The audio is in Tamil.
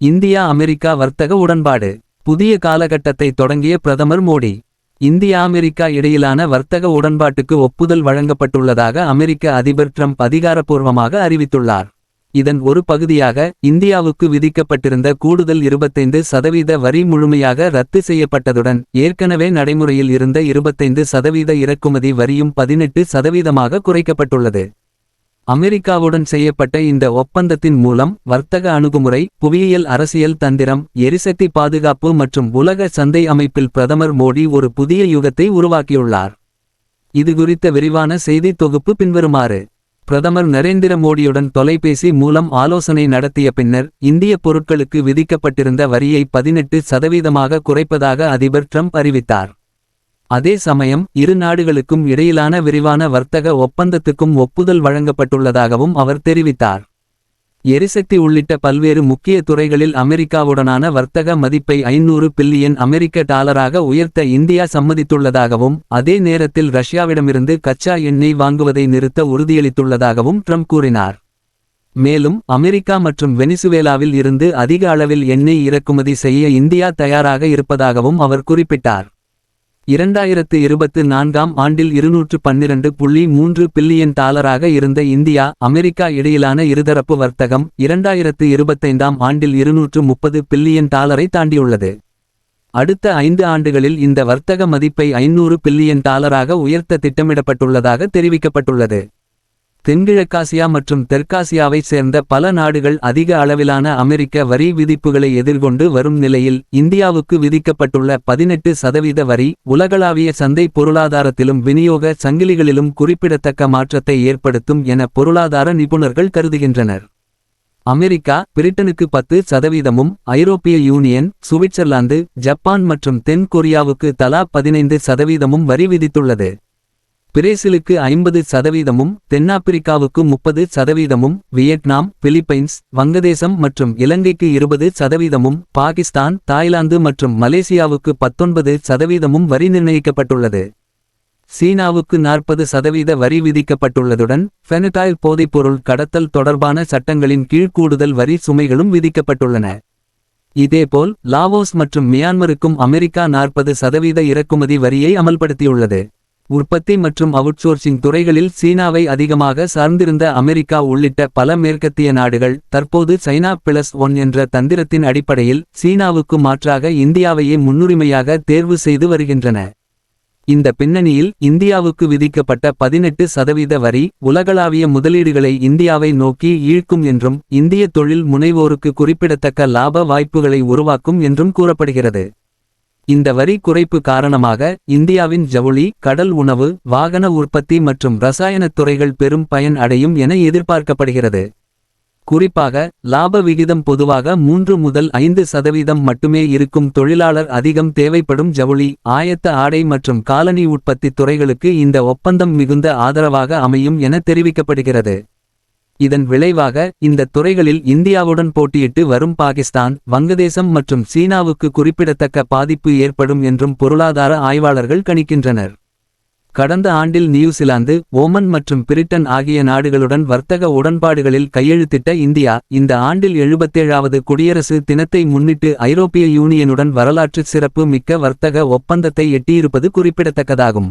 இந்தியா அமெரிக்கா வர்த்தக உடன்பாடு. புதிய காலகட்டத்தை தொடங்கிய பிரதமர் மோடி இந்தியா அமெரிக்கா இடையிலான வர்த்தக உடன்பாட்டுக்கு ஒப்புதல் வழங்கப்பட்டுள்ளதாக அமெரிக்க அதிபர் ட்ரம்ப் அதிகாரப்பூர்வமாக அறிவித்துள்ளார். இதன் ஒரு பகுதியாக இந்தியாவுக்கு விதிக்கப்பட்டிருந்த கூடுதல் 25% சதவீத வரி முழுமையாக ரத்து செய்யப்பட்டதுடன் ஏற்கனவே நடைமுறையில் இருந்த 25% சதவீத இறக்குமதி வரியும் 18% சதவீதமாக குறைக்கப்பட்டுள்ளது. அமெரிக்காவுடன் செய்யப்பட்ட இந்த ஒப்பந்தத்தின் மூலம் வர்த்தக அணுகுமுறை புவியியல் அரசியல் தந்திரம் எரிசக்தி பாதுகாப்பு மற்றும் உலக சந்தை அமைப்பில் பிரதமர் மோடி ஒரு புதிய யுகத்தை உருவாக்கியுள்ளார். இது குறித்த விரிவான செய்தி தொகுப்பு பின்வருமாறு. பிரதமர் நரேந்திர மோடியுடன் தொலைபேசி மூலம் ஆலோசனை நடத்திய பின்னர் இந்திய பொருட்களுக்கு விதிக்கப்பட்டிருந்த வரியை 18% சதவீதமாக குறைப்பதாக அதிபர் ட்ரம்ப் அறிவித்தார். அதே சமயம் இரு நாடுகளுக்கும் இடையிலான விரிவான வர்த்தக ஒப்பந்தத்துக்கும் ஒப்புதல் வழங்கப்பட்டுள்ளதாகவும் அவர் தெரிவித்தார். எரிசக்தி உள்ளிட்ட பல்வேறு முக்கிய துறைகளில் அமெரிக்காவுடனான வர்த்தக மதிப்பை ஐநூறு பில்லியன் அமெரிக்க டாலராக உயர்த்த இந்தியா சம்மதித்துள்ளதாகவும் அதே நேரத்தில் ரஷ்யாவிடமிருந்து கச்சா எண்ணெய் வாங்குவதை நிறுத்த உறுதியளித்துள்ளதாகவும் ட்ரம்ப் கூறினார். மேலும் அமெரிக்கா மற்றும் வெனிசுவேலாவில் இருந்து அதிக அளவில் எண்ணெய் இறக்குமதி செய்ய இந்தியா தயாராக இருப்பதாகவும் அவர் குறிப்பிட்டார். இரண்டாயிரத்து இருபத்து நான்காம் ஆண்டில் இருநூற்று பன்னிரண்டு புள்ளி மூன்று பில்லியன் டாலராக இருந்த இந்தியா அமெரிக்கா இடையிலான இருதரப்பு வர்த்தகம் இரண்டாயிரத்து இருபத்தைந்தாம் ஆண்டில் இருநூற்று முப்பது பில்லியன் டாலரை தாண்டியுள்ளது. அடுத்த ஐந்து ஆண்டுகளில் இந்த வர்த்தக மதிப்பை ஐநூறு பில்லியன் டாலராக உயர்த்த திட்டமிடப்பட்டுள்ளதாக தெரிவிக்கப்பட்டுள்ளது. தென்கிழக்காசியா மற்றும் தெற்காசியாவைச் சேர்ந்த பல நாடுகள் அதிக அளவிலான அமெரிக்க வரி விதிப்புகளை எதிர்கொண்டு வரும் நிலையில் இந்தியாவுக்கு விதிக்கப்பட்டுள்ள 18% சதவீத வரி உலகளாவிய சந்தை பொருளாதாரத்திலும் விநியோக சங்கிலிகளிலும் குறிப்பிடத்தக்க மாற்றத்தை ஏற்படுத்தும் என பொருளாதார நிபுணர்கள் கருதுகின்றனர். அமெரிக்கா பிரிட்டனுக்கு பத்து சதவீதமும் ஐரோப்பிய யூனியன் சுவிட்சர்லாந்து ஜப்பான் மற்றும் தென் கொரியாவுக்கு தலா பதினைந்து சதவீதமும் வரி விதித்துள்ளது. பிரேசிலுக்கு ஐம்பது சதவீதமும் தென்னாப்பிரிக்காவுக்கு முப்பது சதவீதமும் வியட்நாம் பிலிப்பைன்ஸ் வங்கதேசம் மற்றும் இலங்கைக்கு இருபது சதவீதமும் பாகிஸ்தான் தாய்லாந்து மற்றும் மலேசியாவுக்கு பத்தொன்பது சதவீதமும் வரி நிர்ணயிக்கப்பட்டுள்ளது. சீனாவுக்கு நாற்பது சதவீத வரி விதிக்கப்பட்டுள்ளதுடன் ஃபெனடாயில் போதைப்பொருள் கடத்தல் தொடர்பான சட்டங்களின் கீழ் கூடுதல் வரி சுமைகளும் விதிக்கப்பட்டுள்ளன. இதேபோல் லாவோஸ் மற்றும் மியான்மருக்கும் அமெரிக்கா நாற்பது சதவீத இறக்குமதி வரியை அமல்படுத்தியுள்ளது. உற்பத்தி மற்றும் அவுட்சோர்சிங் துறைகளில் சீனாவை அதிகமாக சார்ந்திருந்த அமெரிக்கா உள்ளிட்ட பல மேற்கத்திய நாடுகள் தற்போது சைனா பிளஸ் ஒன் என்ற தந்திரத்தின் அடிப்படையில் சீனாவுக்கு மாற்றாக இந்தியாவையே முன்னுரிமையாக தேர்வு செய்து வருகின்றன. இந்த பின்னணியில் இந்தியாவுக்கு விதிக்கப்பட்ட 18% சதவீத வரி உலகளாவிய முதலீடுகளை இந்தியாவை நோக்கி ஈழ்க்கும் என்றும் இந்திய தொழில் முனைவோருக்கு குறிப்பிடத்தக்க லாப வாய்ப்புகளை உருவாக்கும் என்றும் கூறப்படுகிறது. இந்த வரி குறைப்பு காரணமாக இந்தியாவின் ஜவுளி கடல் உணவு வாகன உற்பத்தி மற்றும் ரசாயனத் துறைகள் பெரும் பயன் அடையும் என எதிர்பார்க்கப்படுகிறது. குறிப்பாக லாப விகிதம் பொதுவாக மூன்று முதல் ஐந்து சதவீதம் மட்டுமே இருக்கும் தொழிலாளர் அதிகம் தேவைப்படும் ஜவுளி ஆயத்த ஆடை மற்றும் காலனி உற்பத்தி துறைகளுக்கு இந்த ஒப்பந்தம் மிகுந்த ஆதரவாக அமையும் என தெரிவிக்கப்படுகிறது. இதன் விளைவாக இந்த துறைகளில் இந்தியாவுடன் போட்டியிட்டு வரும் பாகிஸ்தான் வங்கதேசம் மற்றும் சீனாவுக்கு குறிப்பிடத்தக்க பாதிப்பு ஏற்படும் என்றும் பொருளாதார ஆய்வாளர்கள் கணிக்கின்றனர். கடந்த ஆண்டில் நியூசிலாந்து ஓமன் மற்றும் பிரிட்டன் ஆகிய நாடுகளுடன் வர்த்தக உடன்பாடுகளில் கையெழுத்திட்ட இந்தியா இந்த ஆண்டில் எழுபத்தேழாவது குடியரசு தினத்தை முன்னிட்டு ஐரோப்பிய யூனியனுடன் வரலாற்று சிறப்பு மிக்க வர்த்தக ஒப்பந்தத்தை எட்டியிருப்பது குறிப்பிடத்தக்கதாகும்.